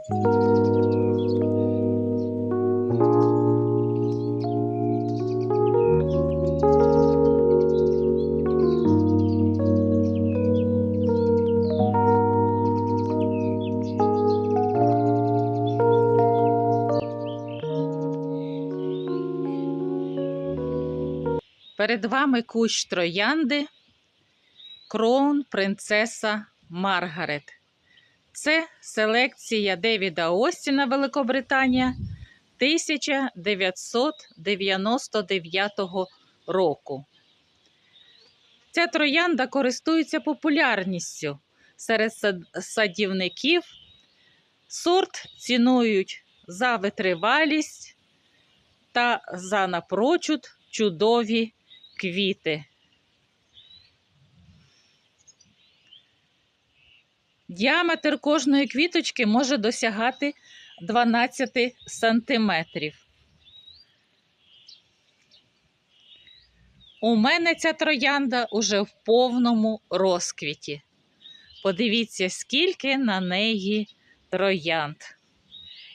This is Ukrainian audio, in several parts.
Перед вами кущ троянди Кроун Принцеса Маргарет. Це селекція Девіда Остіна Великобританія 1999 року. Ця троянда користується популярністю серед садівників. Сорт цінують за витривалість та за напрочуд чудові квіти. Діаметр кожної квіточки може досягати 12 сантиметрів. У мене ця троянда уже в повному розквіті. Подивіться, скільки на неї троянд.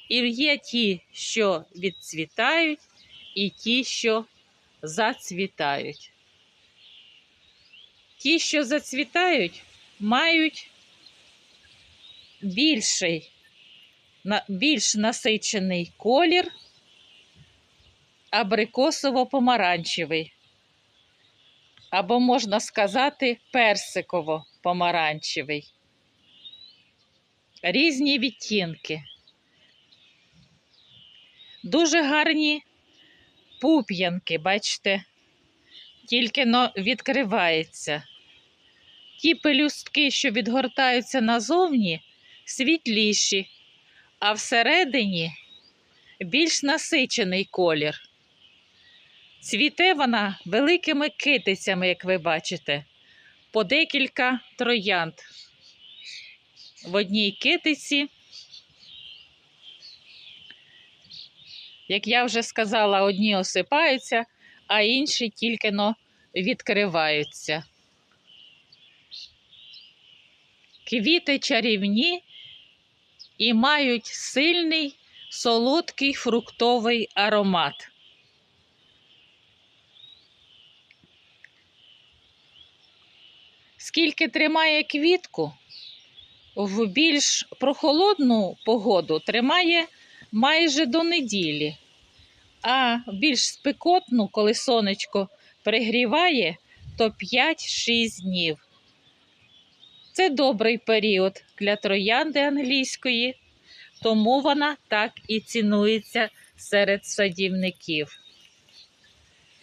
І є ті, що відцвітають, і ті, що зацвітають. Ті, що зацвітають, мають більший, більш насичений колір, абрикосово-помаранчевий. Або можна сказати персиково-помаранчевий. Різні відтінки. Дуже гарні пуп'янки, бачите, тільки но відкривається. Ті пелюстки, що відгортаються назовні, світліші, а всередині більш насичений колір. Цвіте вона великими китицями, як ви бачите, по декілька троянд. В одній китиці, як я вже сказала, одні осипаються, а інші тільки но відкриваються. Квіти чарівні і мають сильний солодкий фруктовий аромат. Скільки тримає квітку, в більш прохолодну погоду тримає майже до неділі, а в більш спекотну, коли сонечко пригріває, то 5-6 днів. Це добрий період для троянди англійської, тому вона так і цінується серед садівників.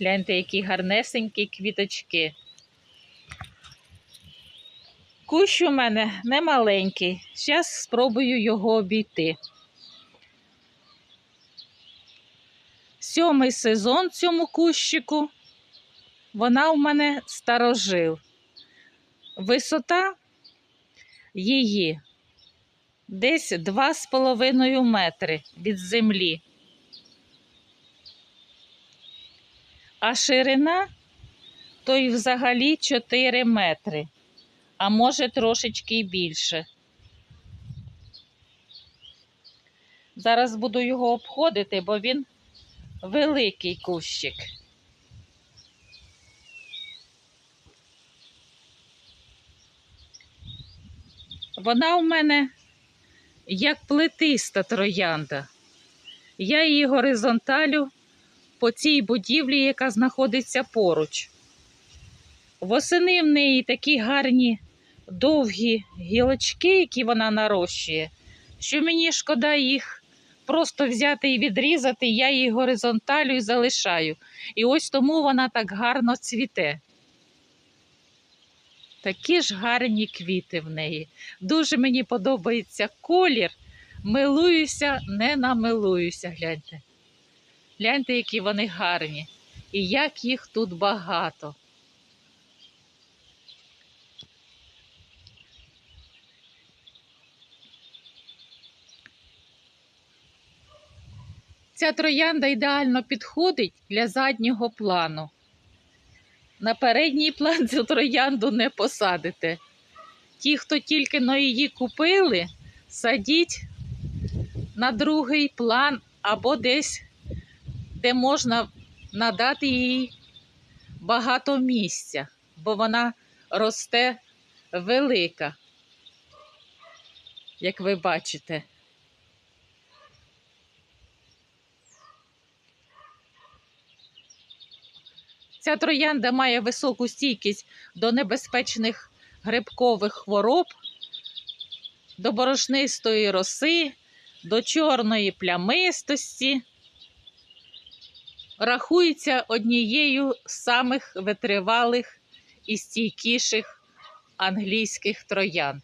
Гляньте, які гарнесенькі квіточки. Кущ у мене не маленький. Зараз спробую його обійти. Сьомий сезон цьому кущику. Вона у мене старожил. Висота її десь 2,5 метри від землі. А ширина то й взагалі 4 метри, а може трошечки й більше. Зараз буду його обходити, бо він великий кущик. Вона у мене як плетиста троянда. Я її горизонталю по цій будівлі, яка знаходиться поруч. Восени в неї такі гарні довгі гілочки, які вона нарощує, що мені шкода їх просто взяти і відрізати, я її горизонталю і залишаю. І ось тому вона так гарно цвіте. Такі ж гарні квіти в неї. Дуже мені подобається колір. Милуюся, не намилуюся, гляньте. Гляньте, які вони гарні. І як їх тут багато. Ця троянда ідеально підходить для заднього плану. На передній план цю троянду не посадите. Ті, хто тільки но її купили, садіть на другий план або десь, де можна надати їй багато місця, бо вона росте велика, як ви бачите. Ця троянда має високу стійкість до небезпечних грибкових хвороб, до борошнистої роси, до чорної плямистості. Рахується однією з самих витривалих і стійкіших англійських троянд.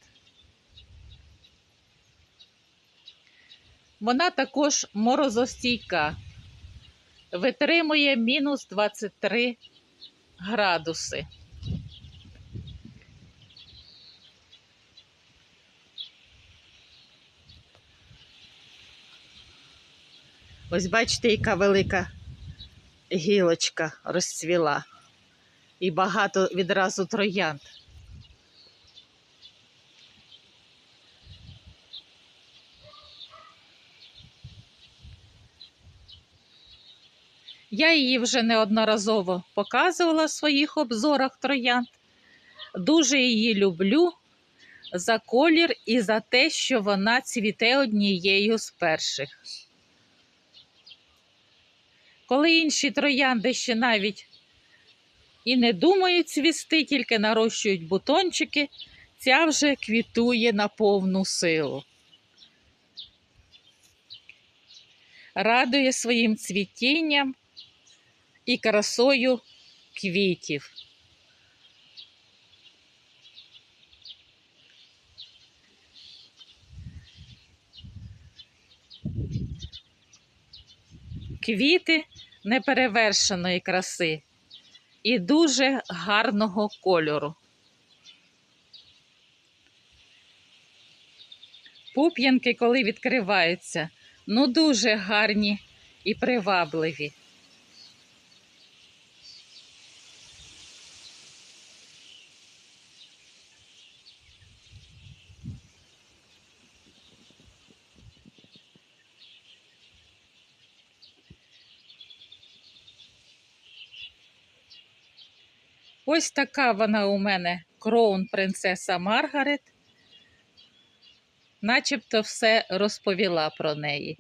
Вона також морозостійка, витримує мінус 23 градуси. Ось бачите, яка велика гілочка розцвіла. І багато відразу троянд. Я її вже неодноразово показувала в своїх обзорах троянд. Дуже її люблю за колір і за те, що вона цвіте однією з перших. Коли інші троянди ще навіть і не думають цвісти, тільки нарощують бутончики, ця вже квітує на повну силу. Радує своїм цвітінням і красою квітів. Квіти неперевершеної краси і дуже гарного кольору. Пуп'янки, коли відкриваються, ну дуже гарні і привабливі. Ось така вона у мене кроун принцеса Маргарет. Начебто все розповіла про неї.